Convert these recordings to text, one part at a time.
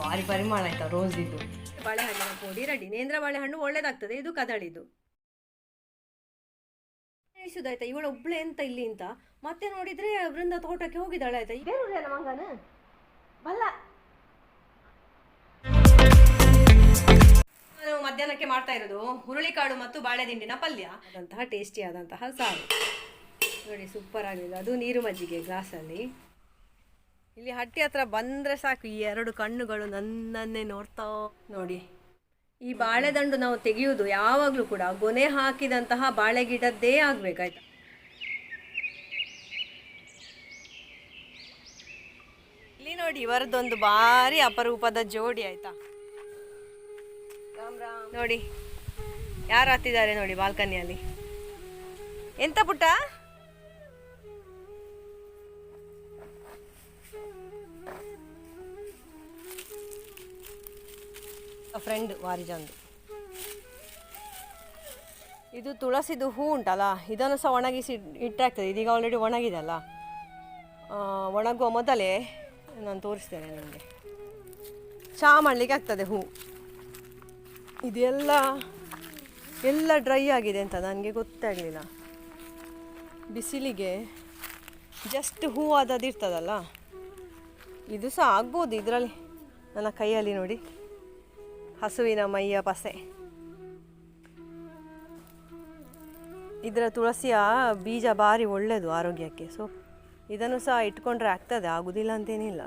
ಭಾರಿ ಪರಿಮಾಣ ಆಯ್ತಾ ಇದು ಬಾಳೆಹಣ್ಣಿನ ಪುಡಿ, ರೆಡಿ. ನೇಂದ್ರ ಬಾಳೆಹಣ್ಣು ಒಳ್ಳೇದಾಗ್ತದೆ, ಇದು ಕದಳಿದು ಆಯ್ತಾ? ಇವಳು ಒಬ್ಳೆ ಅಂತ ಇಲ್ಲಿ ಅಂತ. ಮತ್ತೆ ನೋಡಿದ್ರೆ ಬೃಂದ ತೋಟಕ್ಕೆ ಹೋಗಿದ್ದಾಳೆ ಆಯ್ತಾ? ಬೇರೆ ಮಂಗನ? ಬಲ್ಲ. ಮಧ್ಯಾಹ್ನಕ್ಕೆ ಮಾಡ್ತಾ ಇರೋದು ಹುರುಳಿಕಾಳು ಮತ್ತು ಬಾಳೆದಿಂಡಿನ ಪಲ್ಯ. ಅದಂತಹ ಟೇಸ್ಟಿ ಆದಂತಹ ಸಾರು. ನೋಡಿ ಸೂಪರ್ ಆಗಿದೆ ಅದು ನೀರು ಮಜ್ಜಿಗೆ ಗ್ಲಾಸಲ್ಲಿ ಇಲ್ಲಿ ಹಟ್ಟಿ ಹತ್ರ ಬಂದರೆ ಸಾಕು ಈ ಎರಡು ಕಣ್ಣುಗಳು ನನ್ನನ್ನೇ ನೋಡ್ತಾ ನೋಡಿ. ಈ ಬಾಳೆದಂಡು ನಾವು ತೆಗೆಯುವುದು ಯಾವಾಗಲೂ ಕೂಡ. ಗೊನೆ ಹಾಕಿದಂತಹ ಬಾಳೆ ಗಿಡದ್ದೇ ಆಗ್ಬೇಕಾಯ್ತಾ. ಇಲ್ಲಿ ನೋಡಿ ಇವರದ್ದೊಂದು ಭಾರಿ ಅಪರೂಪದ ಜೋಡಿ ಆಯ್ತಾ. ನೋಡಿ, ಯಾರು ಹತ್ತಿದ್ದಾರೆ ನೋಡಿ ಬಾಲ್ಕನಿಯಲ್ಲಿ? ಎಂತ ಪುಟ್ಟ? ಫ್ರೆಂಡ್ ವಾರಿಜಂದು. ಇದು ತುಳಸಿದು ಹೂ ಉಂಟಲ್ಲ, ಇದನ್ನು ಸಹ ಒಣಗಿಸಿ ಇಟ್ಟಾಗ್ತದೆ. ಇದೀಗ ಆಲ್ರೆಡಿ ಒಣಗಿದೆ ಅಲ್ಲ. ಒಣಗುವ ಮೊದಲೇ ನಾನು ತೋರಿಸ್ತೇನೆ ನಿಮಗೆ. ಚಹಾ ಮಾಡಲಿಕ್ಕೆ ಆಗ್ತದೆ ಹೂ. ಇದೆಲ್ಲ, ಎಲ್ಲ ಡ್ರೈ ಆಗಿದೆ ಅಂತ ನನಗೆ ಗೊತ್ತಾಗಲಿಲ್ಲ. ಬಿಸಿಲಿಗೆ ಜಸ್ಟ್ ಹೂ ಆದದ್ದು ಇರ್ತದಲ್ಲ ಇದು ಸಹ ಆಗ್ಬೋದು ಇದರಲ್ಲಿ. ನನ್ನ ಕೈಯಲ್ಲಿ ನೋಡಿ. ಹಸುವಿನ ಮೈಯ ಪಸೆ. ಇದರ ತುಳಸಿಯ ಬೀಜ ಭಾರಿ ಒಳ್ಳೆಯದು ಆರೋಗ್ಯಕ್ಕೆ. ಸೊ ಇದನ್ನು ಸಹ ಇಟ್ಕೊಂಡ್ರೆ ಆಗ್ತದೆ, ಆಗುದಿಲ್ಲ ಅಂತೇನಿಲ್ಲ.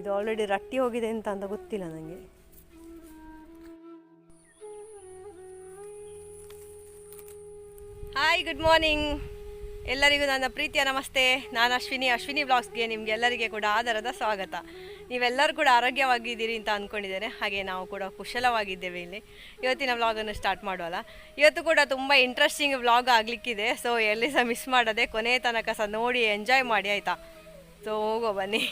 ಇದು ಆಲ್ರೆಡಿ ರಟ್ಟಿ ಹೋಗಿದೆ ಅಂತ ಅಂತ ಗೊತ್ತಿಲ್ಲ ನನಗೆ ಹಾಯ್ ಗುಡ್ ಮಾರ್ನಿಂಗ್ ಎಲ್ಲರಿಗೂ ನನ್ನ ಪ್ರೀತಿಯ ನಮಸ್ತೆ. ನಾನು ಅಶ್ವಿನಿ. ಅಶ್ವಿನಿ ಬ್ಲಾಗ್ಸ್ಗೆ ನಿಮ್ಗೆ ಎಲ್ಲರಿಗೆ ಕೂಡ ಆಧಾರದ ಸ್ವಾಗತ. ನೀವೆಲ್ಲರೂ ಕೂಡ ಆರೋಗ್ಯವಾಗಿದ್ದೀರಿ ಅಂತ ಅಂದ್ಕೊಂಡಿದ್ದೇನೆ ಹಾಗೆ ನಾವು ಕೂಡ ಕುಶಲವಾಗಿದ್ದೇವೆ ಇಲ್ಲಿ. ಇವತ್ತಿನ ವ್ಲಾಗನ್ನು ಸ್ಟಾರ್ಟ್ ಮಾಡುವಲ್ಲ ಇವತ್ತು ಕೂಡ ತುಂಬ ಇಂಟ್ರೆಸ್ಟಿಂಗ್ ವ್ಲಾಗ್ ಆಗಲಿಕ್ಕಿದೆ. ಸೊ ಎಲ್ಲಿ ಸಹ ಮಿಸ್ ಮಾಡದೆ ಕೊನೆಯ ತನಕ ಸಹ ನೋಡಿ ಎಂಜಾಯ್ ಮಾಡಿ, ಆಯಿತಾ? ಸೊ ಹೋಗೋ ಬನ್ನಿ.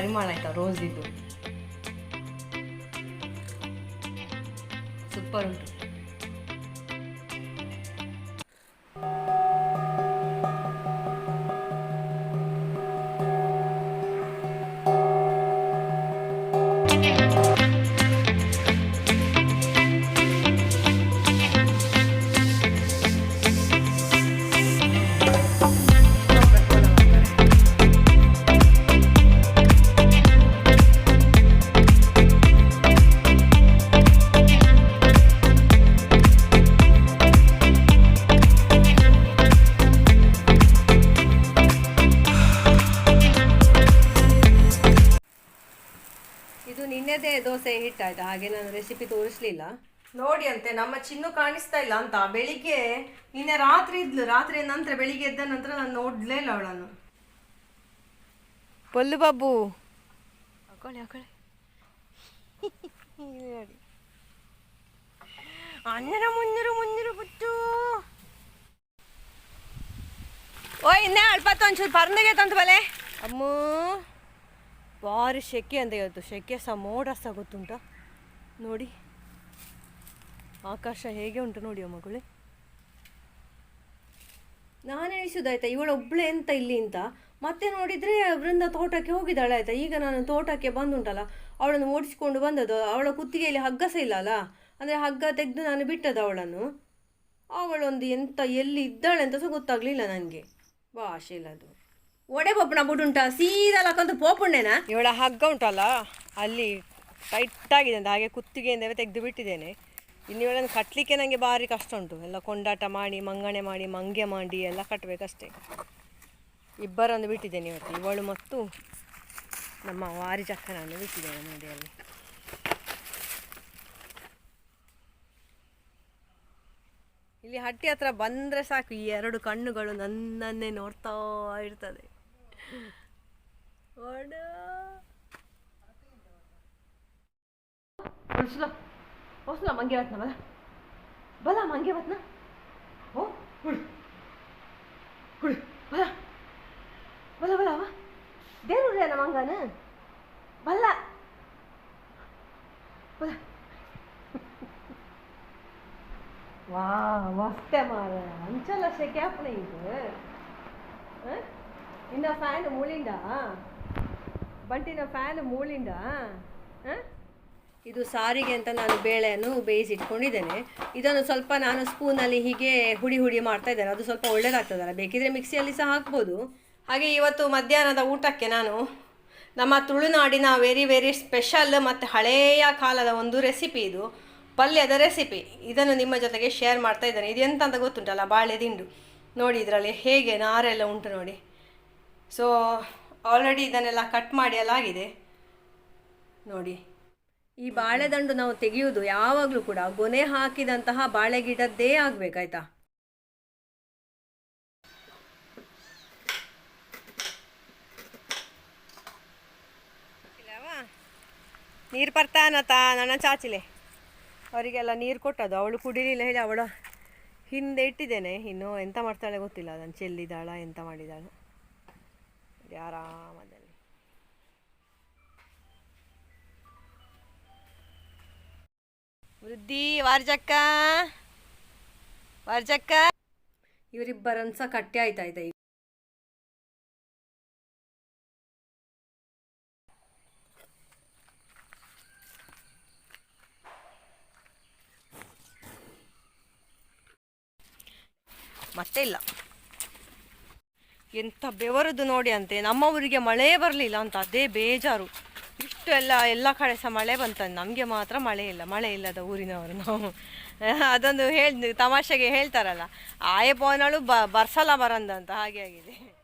ಭಾರಿ ಪರಿಮಾಣ ಆಯ್ತಾ ರೋಸ್ದಿದ್ದು ಸೂಪರ್ ಉಂಟು ನಿನ್ನೆದೇ ದೋಸೆ ಹಿಟ್ಟಾಯ್ತು? ಹಾಗೆ ನಾನು ರೆಸಿಪಿ ತೋರಿಸ್ಲಿಲ್ಲ. ನೋಡಿ ಅಂತೆ ನಮ್ಮ ಚಿನ್ನು ಕಾಣಿಸ್ತಾ ಇಲ್ಲ ಅಂತ. ಬೆಳಿಗ್ಗೆ ನಿನ್ನೆ ರಾತ್ರಿ ಇದ್ಲು. ರಾತ್ರಿ ನಂತರ ಬೆಳಿಗ್ಗೆ ಎದ್ದ ನಂತರ ನಾನು ನೋಡ್ಲೇ ಇಲ್ಲ ಅವಳನ್ನು. ಪೊಲ್ಲು ಬಾಬು. ಅಣ್ಣರ ಮುನ್ನೂರು ಮುನ್ನೂರು ಪುಟ್ಟು ಓ ಇನ್ನೇ ಅಲ್ಪ ಒಂಚೂರು ಪರ್ನಗೆ ತಂತು ಬಲೆ. ಅಮ್ಮ. ಭಾರಿ ಶೆಕೆ ಅಂತ ಇವತ್ತು. ಶೆಕೆ ಸಹ ಮೋಡ ಸಹ ಗೊತ್ತುಂಟ? ನೋಡಿ. ಆಕಾಶ ಹೇಗೆ ಉಂಟು ನೋಡಿ ಮಗಳೇ ನಾನು ಎಣಿಸುದಾಯ್ತಾ? ಇವಳು ಒಬ್ಳೆ ಎಂತ ಇಲ್ಲಿ ಅಂತ? ಮತ್ತೆ ನೋಡಿದರೆ ಬೃಂದ ತೋಟಕ್ಕೆ ಹೋಗಿದ್ದಾಳೆ ಆಯ್ತಾ? ಈಗ ನಾನು ತೋಟಕ್ಕೆ ಬಂದುಂಟಲ್ಲ? ಅವಳನ್ನು ಓಡಿಸ್ಕೊಂಡು ಬಂದದ್ದು ಅವಳ ಕುತ್ತಿಗೆಯಲ್ಲಿ ಹಗ್ಗ ಸಹ ಇಲ್ಲ ಅಲ್ಲ? ಅಂದರೆ ಹಗ್ಗ ತೆಗೆದು ನಾನು ಬಿಟ್ಟದ್ದು ಅವಳನ್ನು? ಅವಳೊಂದು ಎಂತ ಎಲ್ಲಿ ಇದ್ದಾಳೆ ಅಂತ ಸಹ ಗೊತ್ತಾಗಲಿಲ್ಲ ನನಗೆ. ಭಾಷೆ ಇಲ್ಲ ಅದು. ಒಡೆ ಪಪ್ಪನ ಬುಡುಂಟ ಸೀದಾ ಲಕ್ಕಂತ ಪೋಪುಣ್ಣೆನಾ ಇವಳ ಹಗ್ಗ ಉಂಟಲ್ಲ, ಅಲ್ಲಿ ಟೈಟ್ ಆಗಿದೆ ಅಂತ, ಹಾಗೆ ಕುತ್ತಿಗೆಯಿಂದ ತೆಗೆದು ಬಿಟ್ಟಿದ್ದೇನೆ. ಇನ್ನು ಇವಳನ್ನು ಕಟ್ಟಲಿಕ್ಕೆ ನನಗೆ ಭಾರಿ ಕಷ್ಟ ಉಂಟು. ಎಲ್ಲ ಕೊಂಡಾಟ ಮಾಡಿ, ಮಂಗಣೆ ಮಾಡಿ ಮಂಗೆ ಮಾಡಿ, ಎಲ್ಲ ಕಟ್ಟಬೇಕಷ್ಟೇ ಇಬ್ಬರನ್ನು ಬಿಟ್ಟಿದ್ದೇನೆ ಇವತ್ತು. ಇವಳು ಮತ್ತು ನಮ್ಮ ವಾರಿ ಚಕ್ಕನನ್ನು ಬಿಟ್ಟಿದ್ದೇನೆ ಮನೆಯಲ್ಲಿ. ಇಲ್ಲಿ ಹಟ್ಟಿ ಹತ್ರ ಬಂದರೆ ಸಾಕು, ಈ ಎರಡು ಕಣ್ಣುಗಳು ನನ್ನನ್ನೇ ನೋಡ್ತಾ ಇರ್ತದೆ. ಒಡ ಹೊಸ್ಲ ಬಲ ಬಲ ಮಂಗೆ ಬತ್ನ ಓ ಹುಳು ಹುಳು ಬಲ ಬಲ ಬಲ ಅವ ನಮ್ಮ ಮಂಗನ? ಬಲ್ಲ ಬಲ್ಲ. ವಾ, ಮಸ್ತೆ ಮಾರ ಅಂಚಲ ಸೆಕೆ ಆಪಣ ಇದು. ಆ? ಇನ್ನ ಫ್ಯಾನ್ ಮೂಳಿಂದ ಬಂಟಿನ ಫ್ಯಾನ್ ಮೂಳಿಂಡ ಆ? ಇದು ಸಾರಿಗೆ ಅಂತ ನಾನು ಬೇಳೆಯನ್ನು ಬೇಯಿಸಿಟ್ಕೊಂಡಿದ್ದೇನೆ. ಇದನ್ನು ಸ್ವಲ್ಪ ನಾನು ಸ್ಪೂನಲ್ಲಿ ಹೀಗೆ ಹುಡಿ ಹುಡಿ ಮಾಡ್ತಾ ಇದ್ದೇನೆ. ಅದು ಸ್ವಲ್ಪ ಒಳ್ಳೇದಾಗ್ತದಲ್ಲ? ಬೇಕಿದ್ರೆ ಮಿಕ್ಸಿಯಲ್ಲಿ ಸಹ ಹಾಕ್ಬೋದು. ಹಾಗೆ ಇವತ್ತು ಮಧ್ಯಾಹ್ನದ ಊಟಕ್ಕೆ ನಾನು ನಮ್ಮ ತುಳುನಾಡಿನ ವೆರಿ ವೆರಿ ಸ್ಪೆಷಲ್ ಮತ್ತು ಹಳೆಯ ಕಾಲದ ಒಂದು ರೆಸಿಪಿ ಇದು. ಪಲ್ಯದ ರೆಸಿಪಿ ಇದನ್ನು ನಿಮ್ಮ ಜೊತೆಗೆ ಶೇರ್ ಮಾಡ್ತಾ ಇದ್ದೇನೆ. ಇದೆಂತ ಅಂತ ಗೊತ್ತುಂಟಲ್ಲ? ಬಾಳೆ ದಿಂಡು. ನೋಡಿ ಇದರಲ್ಲಿ ಹೇಗೆ ನಾರೆಲ್ಲ ಉಂಟು ನೋಡಿ. ಸೊ ಆಲ್ರೆಡಿ ಇದನ್ನೆಲ್ಲ ಕಟ್ ಮಾಡಿ ಎಲ್ಲ ಆಗಿದೆ ನೋಡಿ. ಈ ಬಾಳೆದಂಡು ನಾವು ತೆಗೆಯುವುದು ಯಾವಾಗಲೂ ಕೂಡ ಗೊನೆ ಹಾಕಿದಂತಹ ಬಾಳೆ ಗಿಡದ್ದೇ ಆಗ್ಬೇಕಾಯ್ತಾ? ನೀರು ಬರ್ತಾನತ ನನ್ನ ಚಾಚಿಲೆ. ಅವರಿಗೆಲ್ಲ ನೀರು ಕೊಟ್ಟದು ಅವಳು ಕುಡಿಲಿಲ್ಲ, ಹೇಳಿ ಅವಳ ಹಿಂದೆ ಇಟ್ಟಿದ್ದೇನೆ. ಇನ್ನು ಎಂತ ಮಾಡ್ತಾಳೆ ಗೊತ್ತಿಲ್ಲ. ಅದನ್ನು ಚೆಲ್ಲಿದಾಳ ಎಂತ ಮಾಡಿದಾಳ ಆರಾಮದಲ್ಲಿ. ವೃದ್ಧಿ ವಾರ್ಜಕ್ಕ. ವಾರ್ಜಕ್ಕ. ಇವರಿಬ್ಬರನ್ಸ ಕಟ್ಟಿ ಆಯ್ತಾ ಈಗ? ಮತ್ತೆ ಇಲ್ಲ. ಎಂಥ ಬೆವರದ್ದು ನೋಡಿ ಅಂತೆ ನಮ್ಮ ಊರಿಗೆ ಮಳೆ ಬರಲಿಲ್ಲ ಅಂತ, ಅದೇ ಬೇಜಾರು. ಇಷ್ಟು ಎಲ್ಲ ಎಲ್ಲ ಕಡೆ ಸಹ ಮಳೆ ಬಂತಂದು ನಮಗೆ ಮಾತ್ರ ಮಳೆ ಇಲ್ಲ, ಮಳೆ ಇಲ್ಲದ ಊರಿನವರು ನಾವು. ಅದೊಂದು ಹೇಳಿ, ತಮಾಷೆಗೆ ಹೇಳ್ತಾರಲ್ಲ, ಆಯೆ ಪೋನಳು ಬ ಬರ್ಸಲ ಬರಂದಂತ ಹಾಗೆ ಆಗಿದೆ.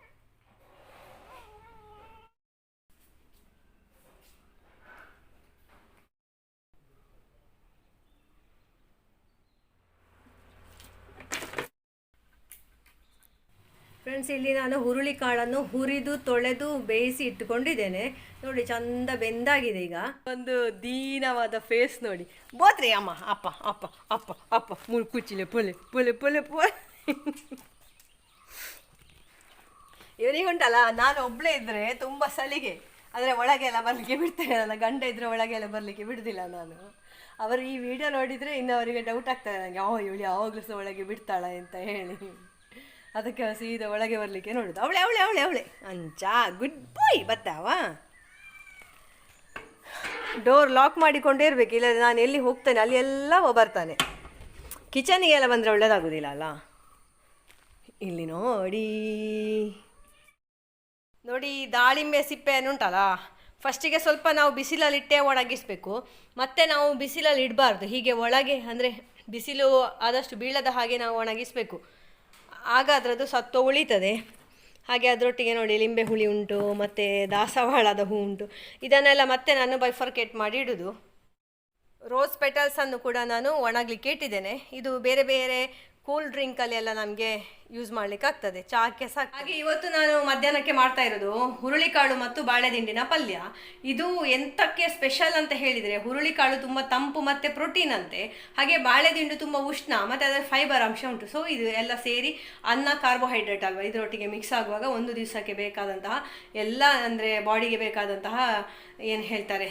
ಫ್ರೆಂಡ್ಸ್ ಇಲ್ಲಿ ನಾನು ಹುರುಳಿ ಕಾಳನ್ನು ಹುರಿದು ತೊಳೆದು ಬೇಯಿಸಿ ಇಟ್ಟುಕೊಂಡಿದ್ದೇನೆ ನೋಡಿ, ಚಂದ ಬೆಂದಾಗಿದೆ ಈಗ. ಒಂದು ದೀನವಾದ ಫೇಸ್ ನೋಡಿ. ಬೋತ್ರಿ ಅಮ್ಮ, ಅಪ್ಪ ಅಪ್ಪ ಅಪ್ಪ ಅಪ್ಪ. ಮುಳು ಕುಚ್ಚಿಲೆ ಪೊಲೆ ಪೊಲೆ ಪೊಲೆ ಪೊಲೆ. ಇವನಿಗೆ ಉಂಟಲ್ಲ, ನಾನು ಒಬ್ಬಳೇ ಇದ್ದರೆ ತುಂಬ ಸಲಿಗೆ. ಆದರೆ ಒಳಗೆಲ್ಲ ಬರಲಿಕ್ಕೆ ಬಿಡ್ತೇನೆ ನನ್ನ ಗಂಡ ಇದ್ರೆ ಒಳಗೆಲ್ಲ ಬರಲಿಕ್ಕೆ ಬಿಡುದಿಲ್ಲ ನಾನು. ಅವರು ಈ ವಿಡಿಯೋ ನೋಡಿದರೆ ಇನ್ನು ಅವರಿಗೆ ಡೌಟ್ ಆಗ್ತದೆ. ನನಗೆ ಅವ ಇವಳು ಯಾವಾಗಲೂ ಸಹ ಒಳಗೆ ಬಿಡ್ತಾಳ ಅಂತ ಹೇಳಿ. ಅದಕ್ಕೆ ಸೀದಾ ಒಳಗೆ ಬರಲಿಕ್ಕೆ ನೋಡುದು. ಅವಳೆ ಅವಳೆ ಅವಳೆ ಅವಳೆ. ಅಂಚ ಗುಡ್ ಬಾಯ್ ಬತ್ತಾವ. ಡೋರ್ ಲಾಕ್ ಮಾಡಿಕೊಂಡೇ ಇರಬೇಕು, ಇಲ್ಲದ್ರೆ ನಾನು ಎಲ್ಲಿ ಹೋಗ್ತೇನೆ, ಅಲ್ಲಿ ಎಲ್ಲ ಬರ್ತಾನೆ. ಕಿಚನಿಗೆಲ್ಲ ಬಂದರೆ ಒಳ್ಳೇದಾಗೋದಿಲ್ಲ ಅಲ್ಲ? ಇಲ್ಲಿ ನೋಡಿ. ನೋಡಿ, ದಾಳಿಂಬೆ ಸಿಪ್ಪೆಯನ್ನು ಉಂಟಲ್ಲ ಫಸ್ಟಿಗೆ ಸ್ವಲ್ಪ ನಾವು ಬಿಸಿಲಲ್ಲಿ ಇಟ್ಟೆ ಒಣಗಿಸಬೇಕು. ಮತ್ತೆ ನಾವು ಬಿಸಿಲಲ್ಲಿ ಇಡಬಾರ್ದು. ಹೀಗೆ ಒಳಗೆ, ಅಂದರೆ ಬಿಸಿಲು ಆದಷ್ಟು ಬೀಳದ ಹಾಗೆ ನಾವು ಒಣಗಿಸಬೇಕು. ಆಗ ಅದರದ್ದು ಸತ್ತು ಉಳಿತದೆ. ಹಾಗೆ ಅದರೊಟ್ಟಿಗೆ ನೋಡಿ ಲಿಂಬೆ ಹುಳಿ ಉಂಟು, ಮತ್ತು ದಾಸವಾಳದ ಹೂ ಉಂಟು. ಇದನ್ನೆಲ್ಲ ಮತ್ತೆ ನಾನು ಬೈಫರ್ಕೇಟ್ ಮಾಡಿ ಇಡುದು. ರೋಸ್ ಪೆಟಲ್ಸನ್ನು ಕೂಡ ನಾನು ಒಣಗಲಿಕ್ಕೆ ಇಟ್ಟಿದ್ದೇನೆ. ಇದು ಬೇರೆ ಬೇರೆ ಕೂಲ್ ಡ್ರಿಂಕಲ್ಲಿ ಎಲ್ಲ ನಮಗೆ ಯೂಸ್ ಮಾಡ್ಲಿಕ್ಕೆ ಆಗ್ತದೆ ಚಾಕ್ಕೆ ಸಹ ಹಾಗೆ ಇವತ್ತು ನಾನು ಮಧ್ಯಾಹ್ನಕ್ಕೆ ಮಾಡ್ತಾ ಇರೋದು ಹುರುಳಿಕಾಳು ಮತ್ತು ಬಾಳೆದಿಂಡಿನ ಪಲ್ಯ. ಇದು ಎಂತಕ್ಕೆ ಸ್ಪೆಷಲ್ ಅಂತ ಹೇಳಿದರೆ ಹುರುಳಿಕಾಳು ತುಂಬ ತಂಪು ಮತ್ತು ಪ್ರೋಟೀನ್ ಅಂತೆ. ಹಾಗೆ ಬಾಳೆದಿಂಡು ತುಂಬ ಉಷ್ಣ ಮತ್ತು ಅದರ ಫೈಬರ್ ಅಂಶ ಉಂಟು. ಸೊ ಇದು ಎಲ್ಲ ಸೇರಿ ಅನ್ನ ಕಾರ್ಬೋಹೈಡ್ರೇಟ್ ಅಲ್ವಾ? ಇದರೊಟ್ಟಿಗೆ ಮಿಕ್ಸ್ ಆಗುವಾಗ ಒಂದು ದಿವಸಕ್ಕೆ ಬೇಕಾದಂತಹ ಎಲ್ಲ ಅಂದರೆ ಬಾಡಿಗೆ ಬೇಕಾದಂತಹ ಏನು ಹೇಳ್ತಾರೆ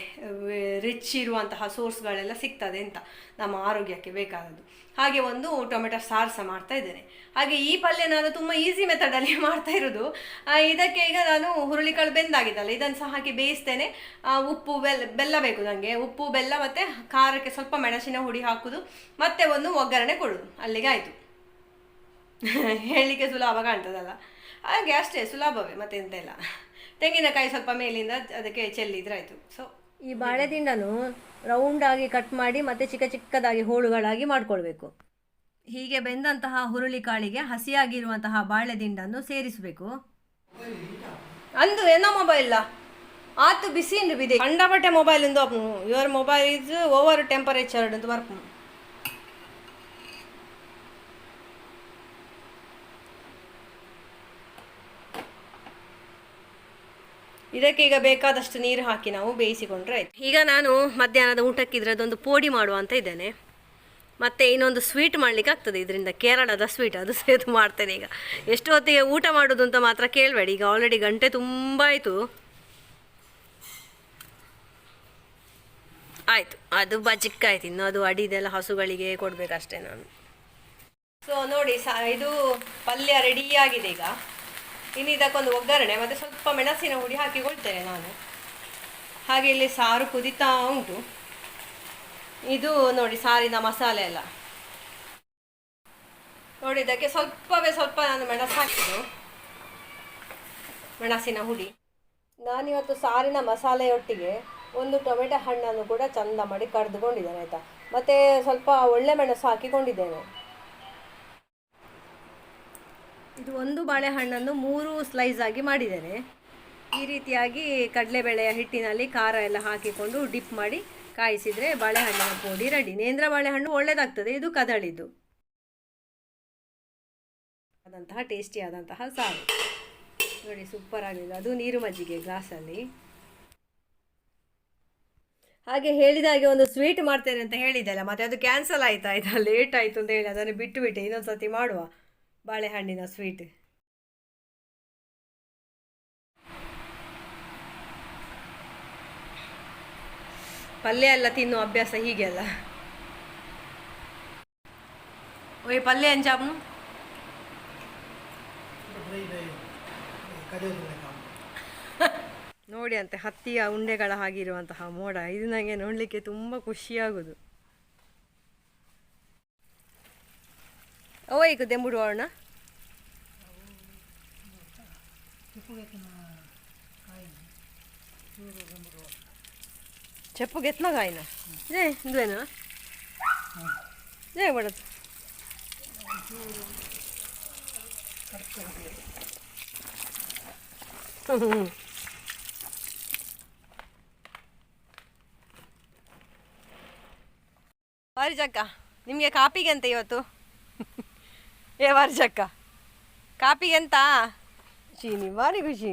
ರಿಚ್ ಇರುವಂತಹ ಸೋರ್ಸ್ಗಳೆಲ್ಲ ಸಿಗ್ತದೆ ಅಂತ ನಮ್ಮ ಆರೋಗ್ಯಕ್ಕೆ ಬೇಕಾದದ್ದು. ಹಾಗೆ ಒಂದು ಟೊಮೆಟೊ ಸಾರು ಮಾಡ್ತಾ ಇದ್ದೇನೆ. ಹಾಗೆ ಈ ಪಲ್ಯ ನಾನು ತುಂಬ ಈಸಿ ಮೆಥಡಲ್ಲಿ ಮಾಡ್ತಾ ಇರೋದು. ಇದಕ್ಕೆ ಈಗ ನಾನು ಹುರುಳಿಕಾಳು ಬೆಂದಾಗಿದ್ದಲ್ಲ, ಇದನ್ನು ಸಹ ಹಾಕಿ ಬೇಯಿಸ್ತೇನೆ. ಉಪ್ಪು ಬೆಲ್ಲ ಬೆಲ್ಲ ಬೇಕು ನನಗೆ ಉಪ್ಪು, ಬೆಲ್ಲ ಮತ್ತು ಖಾರಕ್ಕೆ ಸ್ವಲ್ಪ ಮೆಣಸಿನ ಹುಡಿ ಹಾಕುದು. ಮತ್ತೆ ಒಂದು ಒಗ್ಗರಣೆ ಕೊಡುದು ಅಲ್ಲಿಗೆ ಆಯಿತು. ಹೇಳಲಿಕ್ಕೆ ಸುಲಭ ಕಾಣ್ತದಲ್ಲ. ಹಾಗೆ ಅಷ್ಟೇ, ಸುಲಭವೇ ಮತ್ತೆ ಎಂತ ಇಲ್ಲ ತೆಂಗಿನಕಾಯಿ ಸ್ವಲ್ಪ ಮೇಲಿಂದ ಅದಕ್ಕೆ ಚೆಲ್ಲಿದ್ರೆ ಆಯಿತು. ಸೊ ಈ ಬಾಳೆದಿಂಡನು ಆಗಿ ಕಟ್ ಮಾಡಿ ಮತ್ತೆ ಚಿಕ್ಕ ಚಿಕ್ಕದಾಗಿ ಹೋಳುಗಳಾಗಿ ಮಾಡ್ಕೊಳ್ಬೇಕು. ಹೀಗೆ ಬೆಂದಂತಹ ಹುರುಳಿಕಾಳಿಗೆ ಹಸಿಯಾಗಿರುವಂತಹ ಬಾಳೆದಿಂಡನ್ನು ಸೇರಿಸಬೇಕು. ಅಂದು ಏನೋ ಮೊಬೈಲ್ ಆತು ಬಿಸಿ ಬಿದೆ. ಕಂಡಪಟ್ಟೆ mobile into your mobile is over temperature ಅಂತ ವರ್ಕ್ ಇದಕ್ಕೆ ಈಗ ಬೇಕಾದಷ್ಟು ನೀರು ಹಾಕಿ ನಾವು ಬೇಯಿಸಿಕೊಂಡ್ರೆ ಈಗ ನಾನು ಮಧ್ಯಾಹ್ನದ ಊಟಕ್ಕೆ ಅದೊಂದು ಪೋಡಿ ಮಾಡುವ ಅಂತ ಇದ್ದೇನೆ. ಮತ್ತೆ ಇನ್ನೊಂದು ಸ್ವೀಟ್ ಮಾಡ್ಲಿಕ್ಕೆ ಆಗ್ತದೆ ಇದರಿಂದ ಕೇರಳದ ಸ್ವೀಟ್ ಅದು ಸೇದು ಮಾಡ್ತೇನೆ ಈಗ. ಎಷ್ಟು ಹೊತ್ತಿಗೆ ಊಟ ಮಾಡೋದು ಅಂತ ಮಾತ್ರ ಕೇಳಬೇಡಿ. ಈಗ ಆಲ್ರೆಡಿ ಗಂಟೆ ತುಂಬ ಆಯಿತು. ಆಯಿತು. ಅದು ಬಚಿಕ್ಕಾಯ್ತು ಇನ್ನು ಅದು ಅಡಿದೆಲ್ಲ ಹಸುಗಳಿಗೆ ಕೊಡಬೇಕಷ್ಟೇ ನಾನು. ಸೊ ನೋಡಿ, ಸ, ಇದು ಪಲ್ಯ ರೆಡಿಯಾಗಿದೆ ಈಗ. ಇನ್ನು ಇದಕ್ಕೊಂದು ಒಗ್ಗರಣೆ. ಮತ್ತು ಸ್ವಲ್ಪ ಮೆಣಸಿನ ಹುಡಿ ಹಾಕಿಕೊಳ್ತೇನೆ ನಾನು. ಹಾಗೆ ಇಲ್ಲಿ ಸಾರು ಕುದಿತಾ ಉಂಟು. ಇದು ನೋಡಿ ಸಾರಿನ ಮಸಾಲೆ ಎಲ್ಲ. ನೋಡಿ, ಇದಕ್ಕೆ ಸ್ವಲ್ಪವೇ ಸ್ವಲ್ಪ ನಾನು ಮೆಣಸು ಹಾಕಿದ್ದು. ಮೆಣಸಿನ ಹುಡಿ ನಾನಿವತ್ತು ಸಾರಿನ ಮಸಾಲೆಯೊಟ್ಟಿಗೆ ಒಂದು ಟೊಮೆಟೊ ಹಣ್ಣನ್ನು ಕೂಡ ಚಂದ ಮಾಡಿ ಕಡ್ದುಕೊಂಡಿದ್ದೇನೆ ಆಯಿತಾ? ಮತ್ತು ಸ್ವಲ್ಪ ಒಳ್ಳೆ ಮೆಣಸು ಹಾಕಿಕೊಂಡಿದ್ದೇನೆ. ಇದು ಒಂದು ಬಾಳೆಹಣ್ಣನ್ನು ಮೂರು ಸ್ಲೈಸ್ ಆಗಿ ಮಾಡಿದ್ದೇನೆ. ಈ ರೀತಿಯಾಗಿ ಕಡಲೆಬೇಳೆಯ ಹಿಟ್ಟಿನಲ್ಲಿ ಖಾರ ಎಲ್ಲ ಹಾಕಿಕೊಂಡು ಡಿಪ್ ಮಾಡಿ ಕಾಯಿಸಿದರೆ ಬಾಳೆಹಣ್ಣಿನ ಪೋಡಿ ರೆಡಿ. ನೇಂದ್ರ ಬಾಳೆಹಣ್ಣು ಒಳ್ಳೆಯದಾಗ್ತದೆ ಇದು ಕದಳಿದ್ದು. ಆದಂತಹ ಟೇಸ್ಟಿ ಆದಂತಹ ಸಾರು. ನೋಡಿ ಸೂಪರ್ ಆಗಿದೆ. ಅದು ನೀರು ಮಜ್ಜಿಗೆ ಗ್ಲಾಸಲ್ಲಿ ಹಾಗೆ ಹೇಳಿದ ಹಾಗೆ ಒಂದು ಸ್ವೀಟ್ ಮಾಡ್ತೇನೆ ಅಂತ ಹೇಳಿದ್ದೆಲ್ಲ, ಮತ್ತೆ ಅದು ಕ್ಯಾನ್ಸಲ್ ಆಯ್ತಾ? ಇದೆ ಲೇಟ್ ಆಯಿತು ಅಂತ ಹೇಳಿ ಅದನ್ನು ಬಿಟ್ಟು ಬಿಟ್ಟೆ. ಇನ್ನೊಂದು ಸತಿ ಮಾಡುವ ಬಾಳೆಹಣ್ಣಿನ ಸ್ವೀಟ್ ಪಲ್ಯ ಎಲ್ಲ ತಿನ್ನೋ ಅಭ್ಯಾಸ ಹೀಗೆ ಅಲ್ಲ? ಓಯ್, ಪಲ್ಯ ಎಂಚಾಪ್ನು ನೋಡಿ ಅಂತೆ, ಹತ್ತಿಯ ಉಂಡೆಗಳ ಹಾಗಿರುವಂತಹ ಮೋಡ. ಇದು ನನಗೆ ನೋಡಲಿಕ್ಕೆ ತುಂಬ ಖುಷಿಯಾಗೋದು. ಓಯ್ ದೆಂಬುಡು ಅವಣ್ಣ చెప్పుకి ఎట్లా ఆయన ఏ ఇందువేనా ఏ పడదు ವಾರಿಜಕ್ಕ ನಿಮಗೆ ಕಾಪಿಗೆ ಅಂತ ಇವತ್ತು ಏ ವಾರಿಜಕ್ಕ ಕಾಪಿಗೆ ಅಂತ ಖುಷಿ ಭಾರಿ ಖುಷಿ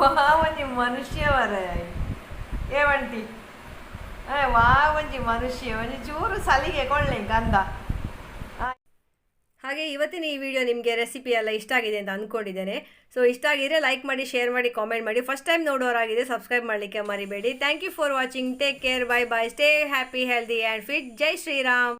ಬಾ ಒಂಜಿ ಮನುಷ್ಯ മനുഷ്യവരായി ಏವಂತಿ ಏ ವಾವಂಜಿ ಮನುಷ್ಯ ಒಂದು ಚೂರು ಸಲಿಗೆ ಕೊಳ್ಳೆ ಗಂಧ ಹಾಗೆ ಇವತ್ತಿನ ಈ ವಿಡಿಯೋ ನಿಮಗೆ ರೆಸಿಪಿ ಎಲ್ಲ ಇಷ್ಟ ಆಗಿದೆ ಅಂತ ಅಂದ್ಕೊಂಡಿದ್ದೇನೆ ಸೊ ಇಷ್ಟ ಆಗಿದ್ರೆ ಲೈಕ್ ಮಾಡಿ ಶೇರ್ ಮಾಡಿ ಕಾಮೆಂಟ್ ಮಾಡಿ. ಫಸ್ಟ್ ಟೈಮ್ ನೋಡೋರಾಗಿದೆ ಸಬ್ಸ್ಕ್ರೈಬ್ ಮಾಡಲಿಕ್ಕೆ ಮರಿಬೇಡಿ. Thank you for watching take care bye bye stay happy healthy and fit Jai Shriram